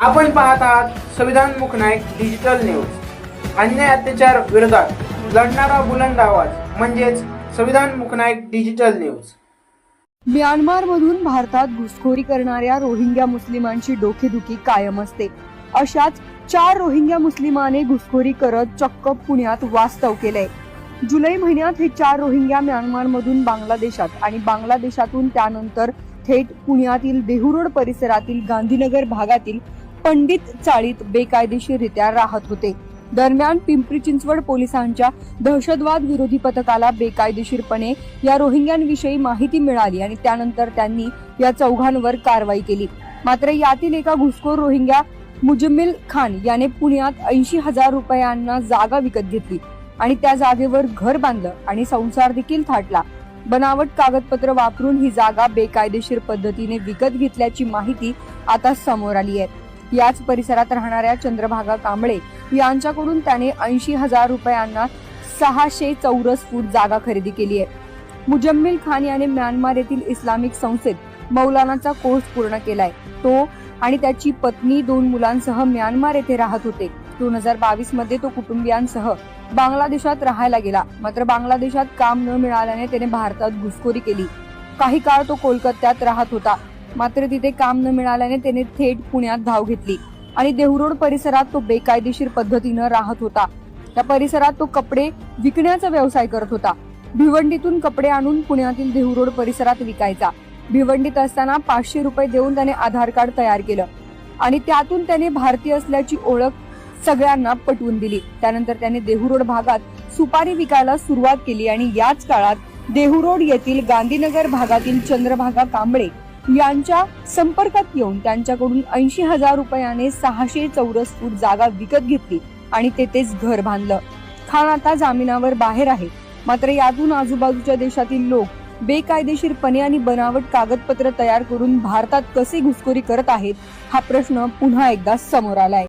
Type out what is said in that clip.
आपण पाहत आहात संविधान मुखनायक डिजिटल न्यूज अन्याय अत्याचार विरोधात लढणारा बुलंद आवाज म्हणजेच संविधान मुखनायक डिजिटल न्यूज म्यानमारमधून भारतात घुसखोरी करणाऱ्या रोहिंग्या मुस्लिमांची डोकेदुखी कायम असते. अशाच चार रोहिंग्या मुस्लिमाने घुसखोरी करत चक्क पुण्यात वास्तव केलंय. जुलै महिन्यात हे चार रोहिंग्या म्यानमारमधून बांगलादेशात आणि बांगलादेशातून त्यानंतर थेट पुण्यातील देहुरोड परिसरातील गांधीनगर भागातील पंडित चाळीत बेकायदेशीररित्या राहत होते. दरम्यान पिंपरी चिंचवड पोलिसांच्या दहशतवाद विरोधी पथकाला बेकायदेशीरपणे या रोहिंग्यांविषयी माहिती मिळाली आणि त्यानंतर त्यांनी या चौघांवर कारवाई केली. मात्र यातील एका घुसखोर रोहिंग्या मुजम्मिल खान याने पुण्यात ऐंशी हजार रुपयांना जागा विकत घेतली आणि त्या जागेवर घर बांधलं आणि संसार देखील थाटला. बनावट कागदपत्र वापरून ही जागा बेकायदेशीर पद्धतीने विकत घेतल्याची माहिती आता समोर आली आहे. याच परिसरात राहणाऱ्या चंद्रभागा कांबळे यांच्याकडून त्याने ऐंशी हजार रुपयांना सहाशे चौरस फूट जागा खरेदी केली आहे. मुजम्मिल खान याने म्यानमार येथील इस्लामिक संस्थेत मौलानाचा कोर्स पूर्ण केलाय. तो आणि त्याची पत्नी दोन मुलांसह म्यानमार येथे राहत होते. दोन हजार बावीसमध्ये तो कुटुंबियांसह बांगलादेशात राहायला गेला. मात्र बांगलादेशात काम न मिळाल्याने त्याने भारतात घुसखोरी केली. काही काळ तो कोलकात्यात राहत होता. मात्र तिथे काम न मिळाल्याने त्याने थेट पुण्यात धाव घेतली. आणि देहुरोड परिसरात तो बेकायदेशीर पद्धतीनं राहत होता. त्या परिसरात तो कपडे विकण्याचा व्यवसाय करत होता. भिवंडीतून कपडे आणून पुण्यातील देहुरोड परिसरात विकायचा. भिवंडीत असताना पाचशे रुपये देऊन त्याने आधार कार्ड तयार केलं. आणि त्यातून त्याने भारतीय असल्याची ओळख सगळ्यांना पटवून दिली. त्यानंतर त्याने देहुरोड भागात सुपारी विकायला सुरुवात केली आणि याच काळात देहुरोड येथील गांधीनगर भागातील चंद्रभागा कांबळे यांच्या संपर्कात येऊन त्यांच्याकडून ऐंशी हजार रुपयाने सहाशे चौरस फूट जागा विकत घेतली आणि तेथेच घर बांधलं. खान आता जामिनावर बाहेर आहे. मात्र यातून आजूबाजूच्या देशातील लोक बेकायदेशीरपणे आणि बनावट कागदपत्र तयार करून भारतात कसे घुसखोरी करत आहेत हा प्रश्न पुन्हा एकदा समोर आलाय.